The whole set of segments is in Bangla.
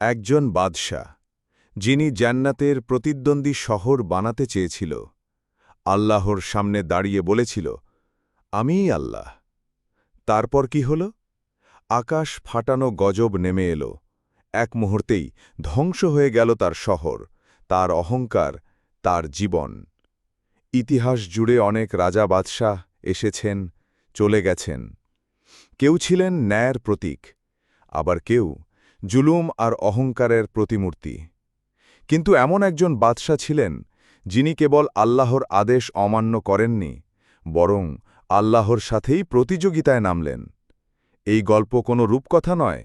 একজন বাদশাহ, যিনি জান্নাতের প্রতিদ্বন্দ্বী শহর বানাতে চেয়েছিল। আল্লাহর সামনে দাঁড়িয়ে বলেছিল, আমিই আল্লাহ। তারপর কি হল? আকাশ ফাটানো গজব নেমে এলো। এক মুহূর্তেই ধ্বংস হয়ে গেল তার শহর, তার অহংকার, তার জীবন। ইতিহাস জুড়ে অনেক রাজা বাদশাহ এসেছেন, চলে গেছেন। কেউ ছিলেন ন্যায়ের প্রতীক, আবার কেউ জুলুম আর অহংকারের প্রতিমূর্তি। কিন্তু এমন একজন বাদশাহ ছিলেন, যিনি কেবল আল্লাহর আদেশ অমান্য করেননি, বরং আল্লাহর সাথেই প্রতিযোগিতায় নামলেন। এই গল্প কোনো রূপকথা নয়,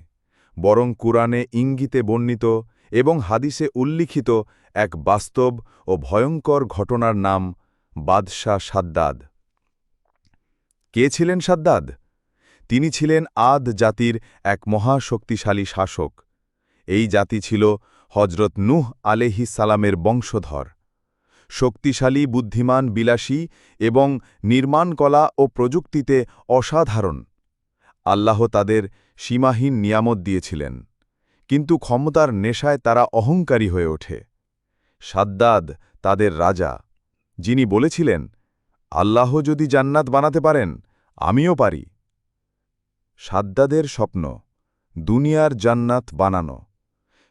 বরং কুরআনে ইঙ্গিতে বর্ণিত এবং হাদিসে উল্লিখিত এক বাস্তব ও ভয়ঙ্কর ঘটনার নাম বাদশাহ সাদ্দাদ। কে ছিলেন সাদ্দাদ? তিনি ছিলেন আদ জাতির এক মহাশক্তিশালী শাসক। এই জাতি ছিল হজরত নুহ আলেহি সালামের বংশধর। শক্তিশালী, বুদ্ধিমান, বিলাসী এবং নির্মাণকলা ও প্রযুক্তিতে অসাধারণ। আল্লাহ তাদের সীমাহীন নিয়ামত দিয়েছিলেন, কিন্তু ক্ষমতার নেশায় তারা অহংকারী হয়ে ওঠে। সাদ্দাদ তাদের রাজা, যিনি বলেছিলেন, আল্লাহ যদি জান্নাত বানাতে পারেন, আমিও পারি। সাদ্দাদের স্বপ্ন, দুনিয়ার জান্নাত বানানো।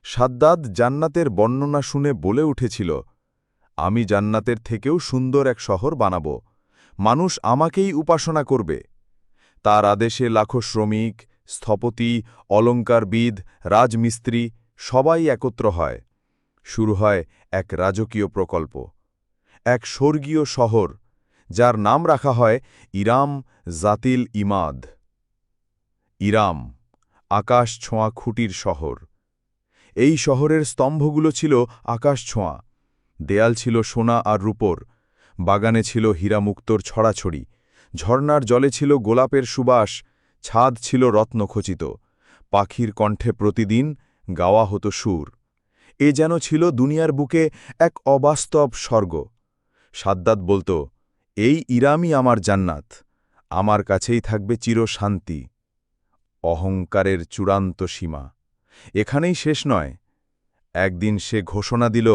সাদ্দাদ জান্নাতের বর্ণনা শুনে বলে উঠেছিল, আমি জান্নাতের থেকেও সুন্দর এক শহর বানাব। মানুষ আমাকেই উপাসনা করবে। তার আদেশে লাখো শ্রমিক, স্থপতি, অলঙ্কারবিদ, রাজমিস্ত্রি সবাই একত্র হয়। শুরু হয় এক রাজকীয় প্রকল্প। এক স্বর্গীয় শহর, যার নাম রাখা হয় ইরাম জাতিল ইমাদ। ইরাম, আকাশ ছোঁয়া খুঁটির শহর। এই শহরের স্তম্ভগুলো ছিল আকাশ ছোঁয়া। দেয়াল ছিল সোনা আর রূপর, বাগানে ছিল হীরামুক্তর ছড়াছড়ি ঝর্নার জলে ছিল গোলাপের সুবাস, ছাদ ছিল রত্নখচিত, পাখির কণ্ঠে প্রতিদিন গাওয়া হতো সুর। এ যেন ছিল দুনিয়ার বুকে এক অবাস্তব স্বর্গ। সাদ্দাত বলতো, এই ইরামই আমার জান্নাত, আমার কাছেই থাকবে চিরশান্তি। অহংকারের চূড়ান্ত সীমা। এখানেই শেষ নয়। একদিন সে ঘোষণা দিল,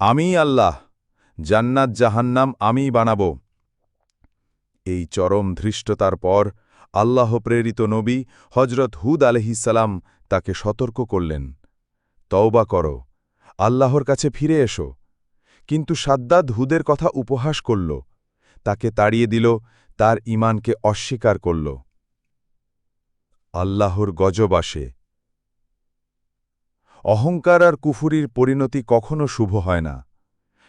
আমিই আল্লাহ, জান্নাত জাহান্নাম আমিই বানাব। এই চরম ধৃষ্টতার পর আল্লাহ প্রেরিত নবী হজরত হুদ আলহিসাল্লাম তাকে সতর্ক করলেন, তওবা করো, আল্লাহর কাছে ফিরে এসো। কিন্তু সাদ্দাদ হুদের কথা উপহাস করল, তাকে তাড়িয়ে দিল, তার ইমানকে অস্বীকার করল। আল্লাহর গজব আসে। অহংকার আর কুফুরির পরিণতি কখনো শুভ হয় না।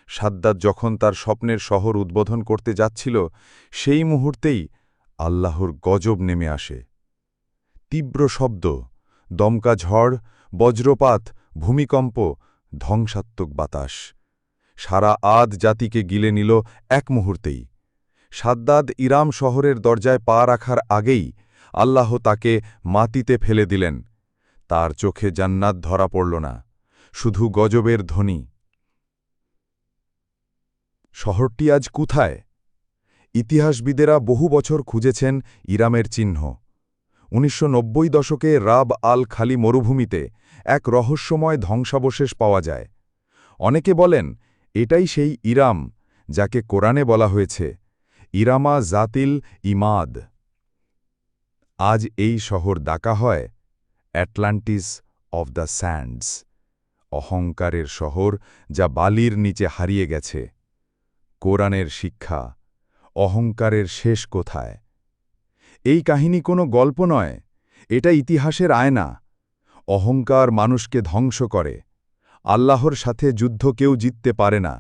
সাদ্দাত যখন তার স্বপ্নের শহর উদ্বোধন করতে যাচ্ছিল, সেই মুহূর্তেই আল্লাহর গজব নেমে আসে। তীব্র শব্দ, দমকা ঝড়, বজ্রপাত, ভূমিকম্প, ধ্বংসাত্মক বাতাস। সারা আদ জাতিকে গিলে নিল এক মুহূর্তেই। সাদ্দাদ ইরাম শহরের দরজায় পা রাখার আগেই আল্লাহ তাকে মাটিতে ফেলে দিলেন। তার চোখে জান্নাত ধরা পড়ল না, শুধু গজবের ধ্বনি। শহরটি আজ কোথায়? ইতিহাসবিদেরা বহু বছর খুঁজেছেন ইরামের চিহ্ন। উনিশশো নব্বই দশকে রাব আল খালি মরুভূমিতে এক রহস্যময় ধ্বংসাবশেষ পাওয়া যায়। অনেকে বলেন, এটাই সেই ইরাম, যাকে কোরআনে বলা হয়েছে, ইরামা জাতিল ইমাদ। আজ এই শহর ডাকা হয় অ্যাটলান্টিস অব দ্য স্যান্ডস, অহংকারের শহর যা বালির নিচে হারিয়ে গেছে। কোরআনের শিক্ষা, অহংকারের শেষ কোথায়? এই কাহিনী কোনো গল্প নয়, এটা ইতিহাসের আয়না। অহংকার মানুষকে ধ্বংস করে, আল্লাহর সাথে যুদ্ধ কেউ জিততে পারে না।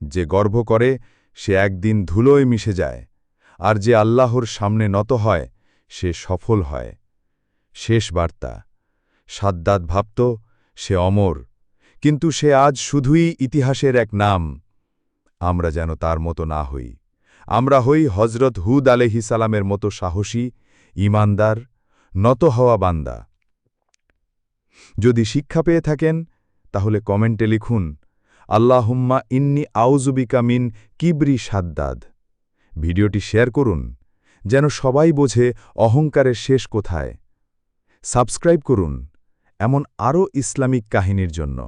যে গর্ব করে, সে একদিন ধুলোয় মিশে যায়, আর যে আল্লাহর সামনে নত হয় সে সফল হয়। শেষ বার্তা। সাদ্দাত ভাবত, সে অমর। কিন্তু সে আজ শুধুই ইতিহাসের এক নাম। আমরা যেন তার মতো না হই। আমরা হই হজরত হুদ আলহিসালামের মতো সাহসী ইমানদার নত হওয়া বান্দা। যদি শিক্ষা পেয়ে থাকেন, তাহলে কমেন্টে লিখুন, আল্লাহুম্মা ইন্নি আউজুবিকা মিন কিবরি সাদ্দাদ। ভিডিওটি শেয়ার করুন। যেন সবাই বোঝে অহংকারের শেষ কোথায়। সাবস্ক্রাইব করুন এমন আরও ইসলামিক কাহিনীর জন্য।